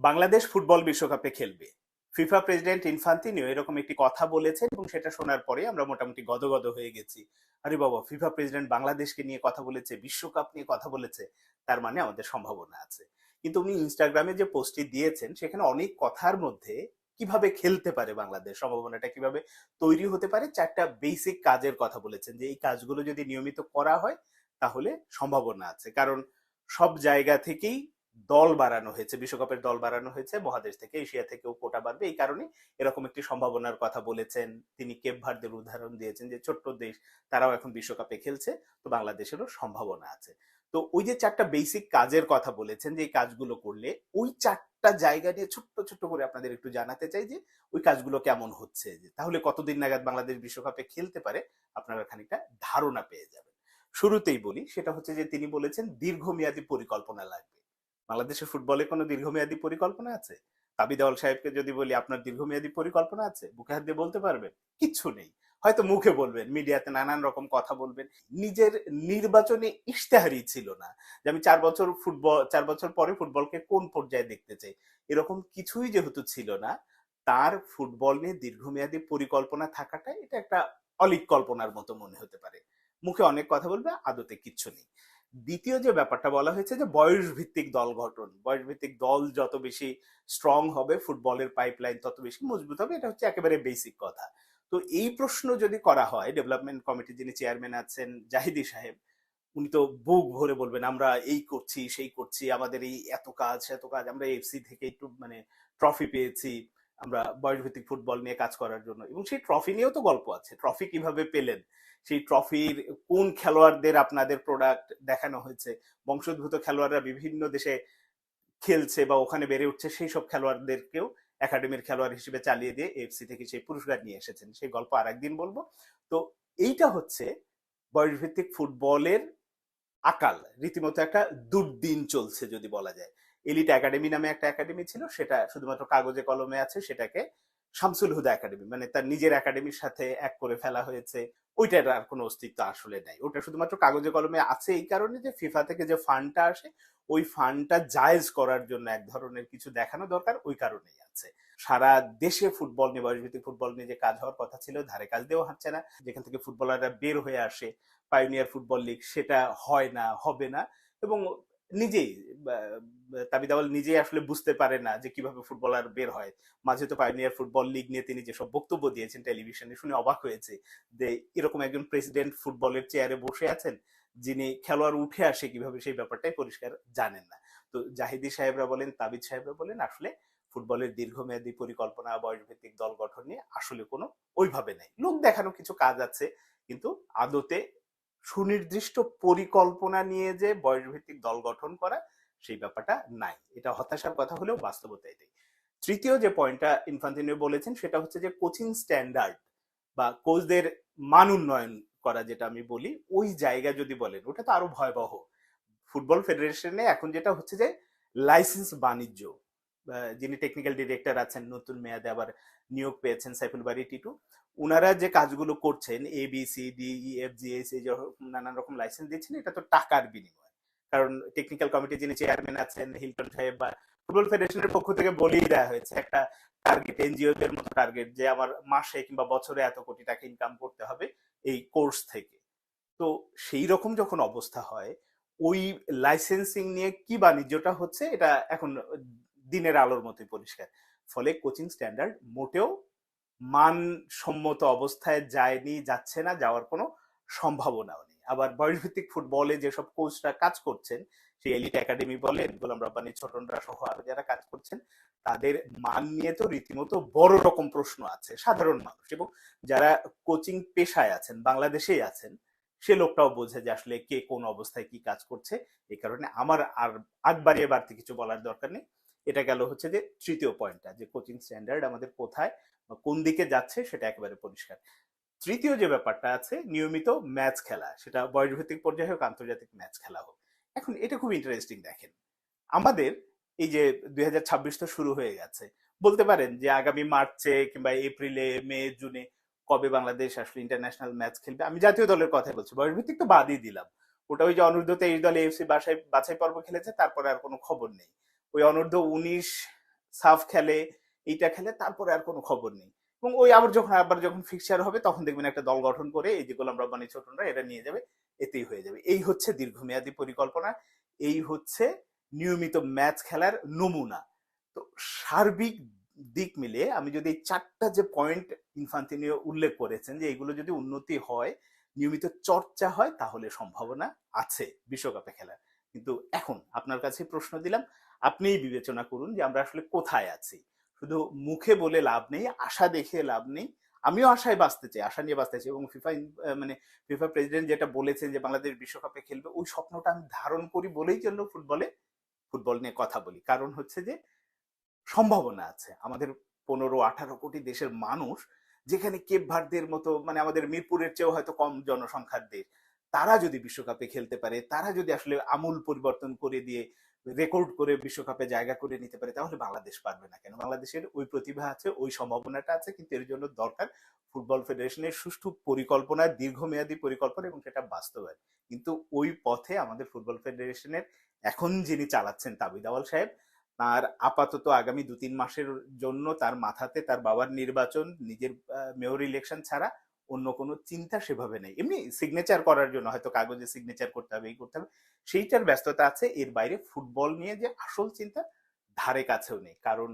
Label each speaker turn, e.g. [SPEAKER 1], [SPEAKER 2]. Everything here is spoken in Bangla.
[SPEAKER 1] বাংলাদেশ ফুটবল বিশ্বকাপে খেলবে। ফিফা প্রেসিডেন্ট ইনফান্তিনিও এরকম একটি কথা বলেছেন এবং সেটা শোনার পরে আমরা মোটামুটি গদগদ হয়ে গেছি। আরে বাবা, ফিফা প্রেসিডেন্ট বাংলাদেশকে নিয়ে কথা বলেছে, বিশ্বকাপ নিয়ে কথা বলেছে, তার মানে আমাদের সম্ভাবনা আছে। কিন্তু উনি ইনস্টাগ্রামে যে পোস্টটি দিয়েছেন, সেখানে অনেক কথার মধ্যে কীভাবে খেলতে পারে বাংলাদেশ, সম্ভাবনাটা কীভাবে তৈরি হতে পারে, চারটা বেসিক কাজের কথা বলেছেন যে এই কাজগুলো যদি নিয়মিত করা হয়, তাহলে সম্ভাবনা আছে। কারণ সব জায়গা থেকেই দল বাড়ানো হয়েছে, বিশ্বকাপের দল বাড়ানো হয়েছে, মহাদেশ থেকে এশিয়া থেকেও কোটা বাড়বে, এই কারণে এরকম একটি সম্ভাবনার কথা বলেছেন তিনি কেপ ভার্দের উদাহরণ দিয়েছেন যে ছোট্ট দেশ, তারাও এখন বিশ্বকাপে খেলছে, তো বাংলাদেশেরও সম্ভাবনা আছে। তো ওই যে চারটা বেসিক কাজের কথা বলেছেন যে এই কাজগুলো করলে, ওই চারটা জায়গা নিয়ে ছোট্ট ছোট্ট করে আপনাদের একটু জানাতে চাই যে ওই কাজগুলো কেমন হচ্ছে? যে তাহলে কতদিন নাগাদ বাংলাদেশ বিশ্বকাপে খেলতে পারে? আপনারা খানিকটা ধারণা পেয়ে যাবেন। শুরুতেই বলি, সেটা হচ্ছে যে তিনি বলেছেন দীর্ঘমেয়াদী পরিকল্পনা লাগবে। বাংলাদেশের ফুটবলে কোনো দীর্ঘমেয়াদী পরিকল্পনা আছে? তাবি দেওয়াল সাহেবকে যদি বলি, আপনার দীর্ঘমেয়াদী পরিকল্পনা আছে? বুকে হাত দিয়ে বলতে পারবেন, কিচ্ছু নেই। হয়তো মুখে বলবেন, মিডিয়াতে নানান রকম কথা বলবেন। নিজের নির্বাচনে ইশতেহারই ছিল না যে আমি চার বছর ফুটবল চার বছর পরে ফুটবলকে কোন পর্যায়ে দেখতে চাই। এরকম কিছুই যেহেতু ছিল না, তার ফুটবল নিয়ে দীর্ঘমেয়াদী পরিকল্পনা থাকাটা এটা একটা অলিক কল্পনার মতো মনে হতে পারে। মুখে অনেক কথা বলবে, আদতে কিচ্ছু নেই। দ্বিতীয় যে ব্যাপারটা বলা হয়েছে যে বয়স ভিত্তিক দল গঠন বয়স ভিত্তিক দল যত বেশি স্ট্রং হবে, ফুটবলের পাইপলাইন তত বেশি মজবুত হবে, এটা হচ্ছে একেবারে বেসিক কথা। তো এই প্রশ্ন যদি করা হয় ডেভেলপমেন্ট কমিটির যিনি চেয়ারম্যান আছেন, জাহিদি সাহেব, উনি তো বুক ভরে বলবেন, আমরা এই করছি, সেই করছি, আমাদের এই এত কাজ এত কাজ, আমরা এফসি থেকে একটু মানে ট্রফি পেয়েছি, আমরা বয়সভিত্তিক ফুটবল নিয়ে কাজ করার জন্য। এবং সেই ট্রফি নিয়েও তো গল্প আছে। ট্রফি কীভাবে পেলেন? সেই ট্রফির কোন খেলোয়াড়দের আপনাদের প্রোডাক্ট দেখানো হয়েছে? বংশোদ্ভূত খেলোয়াড়রা বিভিন্ন দেশে খেলছে বা ওখানে বেড়ে উঠছে, সেই সব খেলোয়াড়দেরকেও একাডেমির খেলোয়াড় হিসেবে চালিয়ে দিয়ে এফসি থেকে সেই পুরস্কার নিয়ে এসেছেন। সেই গল্প আর একদিন বলব। তো এইটা হচ্ছে বয়সভিত্তিক ফুটবলের আকাল। রীতিমতো একটা দুর্দিন চলছে যদি বলা যায়। এলিট একাডেমি নামে একটা একাডেমি ছিল, সেটা শুধুমাত্র কাগজে কলমে আছে, সেটাকে শামসুল হুদা একাডেমি মানে তার নিজের একাডেমির সাথে এক করে ফেলা হয়েছে, ওইটার আর কোনো অস্তিত্ব আসলে নাই। ওটা শুধুমাত্র কাগজে কলমে আছে এই কারণে যে ফিফা থেকে যে ফান্ডটা আসে, ওই ফান্ডটা জায়েজ করার জন্য এক ধরনের কিছু দেখানো দরকার, ওই কারণেই আছে। সারা দেশে ফুটবল নিয়ে, বয়সভিত্তিক ফুটবল নিয়ে যে কাজ হওয়ার কথা ছিল, ধারে কাজ দিয়েও হাঁটছে না। যেখান থেকে ফুটবলাররা বের হয়ে আসে পাইনিয়ার ফুটবল লিগ সেটা হয় না, হবে না। এবং নিজেই তাবিদাওয়াল নিজেই আসলে বুঝতে পারে না যে কীভাবে ফুটবলার বের হয়। মাঝে তো পাইনিয়ার ফুটবল লিগ নিয়ে তিনি যেসব বক্তব্য দিয়েছেন টেলিভিশনে শুনে অবাক হয়েছে যে এরকম একজন প্রেসিডেন্ট ফুটবলের চেয়ারে বসে আছেন যিনি খেলোয়াড় উঠে আসে কীভাবে সেই ব্যাপারটাই পরিষ্কার জানেন না। তো জাহিদি সাহেবরা বলেন, তাবিদ সাহেবরা বলেন, আসলে ফুটবলের দীর্ঘমেয়াদী পরিকল্পনা, বয়সভিত্তিক দল গঠন নিয়ে আসলে কোনো ওইভাবে নেই। লোক দেখানো কিছু কাজ আছে, কিন্তু আদতে সুনির্দিষ্ট পরিকল্পনা নিয়ে যে বয়সভিত্তিক দল গঠন করা, সেই ব্যাপারটা নাই। এটা হতাশার কথা হলেও বাস্তবতা এটাই। তৃতীয় যে পয়েন্টটা ইনফান্তিনিও বলেছেন, সেটা হচ্ছে যে কোচিং স্ট্যান্ডার্ড বা কোচদের মান উন্নয়ন করা যেটা আমি বলি, ওই জায়গা যদি বলেন, ওটা তো আরও ভয়াবহ। ফুটবল ফেডারেশনে এখন যেটা হচ্ছে যে, লাইসেন্স বাণিজ্য। যিনি টেকনিক্যাল ডিরেক্টর আছেন, নতুন মেয়াদে আবার নিয়োগ পেয়েছেন সাইফুল বাড়ি টিটু ওনারা যে কাজগুলো করছেন A B C D E F G S এই নানান রকম লাইসেন্স দিচ্ছেন, এটা তো টাকার বিনিময়। কারণ টেকনিক্যাল কমিটি যিনি চেয়ারম্যান আছেন হিলটন সাহেব বা ফুটবল ফেডারেশনের পক্ষ থেকে বলেই দেওয়া হয়েছে, একটা টার্গেট এনজিও দের মতো টার্গেট যে আমার মাসে কিংবা বছরে এত কোটি টাকা ইনকাম করতে হবে এই কোর্স থেকে। তো সেই রকম যখন অবস্থা হয়, ওই লাইসেন্সিং নিয়ে কি বাণিজ্যটা হচ্ছে, এটা এখন দিনের আলোর মতোই পরিষ্কার। ফলে কোচিং স্ট্যান্ডার্ড মোটেও মানসম্মত অবস্থায় যায়নি, যাচ্ছে না, যাওয়ার কোনো সম্ভাবনাও নেই। আবার বয়সভিত্তিক ফুটবলে যেসব কোচরা কাজ করছেন, সেই এলিট একাডেমি বলেন গোলাম রব্বানি ছোটনরা সহ আরও যারা কাজ করছেন, তাদের মান নিয়ে তো রীতিমতো বড় রকম প্রশ্ন আছে, সাধারণ মানুষ। এবং যারা কোচিং পেশায় আছেন, বাংলাদেশেই আছেন, সে লোকটাও বোঝে যে আসলে কে কোন অবস্থায় কি কাজ করছে। এই কারণে আমার আর আগ বাড়িয়ে বাড়তি কিছু বলার দরকার নেই। এটা গেল হচ্ছে যে তৃতীয় পয়েন্টটা যে কোচিং স্ট্যান্ডার্ড আমাদের কোথায় কোন দিকে যাচ্ছে সেটা একেবারে পরিষ্কার। তৃতীয় যে ব্যাপারটা আছে, নিয়মিত ম্যাচ খেলা, সেটা বয়সভিত্তিক পর্যায়ে হোক, আন্তর্জাতিক ম্যাচ খেলা হোক। এখন এটা খুব ইন্টারেস্টিং দেখেন। আমাদের এই যে দুই তো শুরু হয়ে গেছে। বলতে পারেন যে আগামী মার্চে কিংবা এপ্রিলে, মে, জুনে কবে বাংলাদেশ আসলে ইন্টারন্যাশনাল ম্যাচ খেলবে? আমি জাতীয় দলের কথাই বলছি বয়সভিত্তিক তো বাদই দিলাম। ওটা ওই যে অনূর্ধ্ব তেইশ দলে এফসি বাসায়, বাছাই পর্ব খেলেছে, তারপরে আর কোনো খবর নেই। ওই অনূর্ধ্ব উনিশ সাফ খেলে, এইটা খেলে তারপরে আর কোনো খবর নেই। এবং ওই আবার যখন আবার যখন ফিক্সার হবে তখন দেখবেন একটা দল গঠন করে এই যে গোলাম রব্বানি ছোটনরা এরা নিয়ে যাবে, এতেই হয়ে যাবে। এই হচ্ছে দীর্ঘমেয়াদী পরিকল্পনা, এই হচ্ছে নিয়মিত ম্যাচ খেলার নমুনা। তো সার্বিক দিক মিলে আমি যদি চারটা যে পয়েন্ট ইনফান্তিনিও উল্লেখ করেছেন যে এগুলো যদি উন্নতি হয়, নিয়মিত চর্চা হয়, তাহলে সম্ভাবনা আছে বিশ্বকাপে খেলার। কিন্তু এখন আপনার কাছে প্রশ্ন দিলাম, আপনিই বিবেচনা করুন যে আমরা আসলে কোথায় আছি। শুধু মুখে বলে লাভ নেই, আশা দেখে লাভ নেই। আমিও আশায় বাঁচতে চাই, আশা নিয়ে বাঁচতে চাই এবং ফিফা মানে ফিফা প্রেসিডেন্ট যেটা বলেছেন যে বাংলাদেশ বিশ্বকাপে খেলবে, ওই স্বপ্নটা আমি ধারণ করি বলেই জন্য ফুটবলে। ফুটবল নিয়ে কথা বলি। কারণ হচ্ছে যে সম্ভাবনা আছে। আমাদের পনেরো, আঠারো কোটি দেশের মানুষ, যেখানে কেপ ভারদের মতো মানে আমাদের মিরপুরের চেয়েও হয়তো কম জনসংখ্যার দেশ তারা যদি বিশ্বকাপে খেলতে পারে, তারা যদি আসলে আমূল পরিবর্তন করে দিয়ে রেকর্ড করে বিশ্বকাপে জায়গা করে নিতে পারে, তাহলে বাংলাদেশ পারবে না কেন? বাংলাদেশের ওই প্রতিভা আছে, ওই সম্ভাবনাটা আছে, কিন্তু এর জন্য দরকার ফুটবল ফেডারেশনের সুষ্ঠু পরিকল্পনা, দীর্ঘমেয়াদী পরিকল্পনা এবং সেটা বাস্তবায়ন। কিন্তু ওই পথে আমাদের ফুটবল ফেডারেশনের এখন যিনি চালাচ্ছেন তাবিদ আওয়াল সাহেব, তার আপাতত আগামী দু তিন মাসের জন্য তার মাথাতে তার বাবার নির্বাচন, নিজের মেয়র ইলেকশন ছাড়া অন্য কোনো চিন্তা সেভাবে নেই। এমনি সিগনেচার করার জন্য হয়তো কাগজে সিগনেচার করতে হবে, এই করতে হবে। সেইটার ব্যস্ততা আছে। এর বাইরে ফুটবল নিয়ে যে আসল চিন্তা ধারে কাছেও নেই। কারণ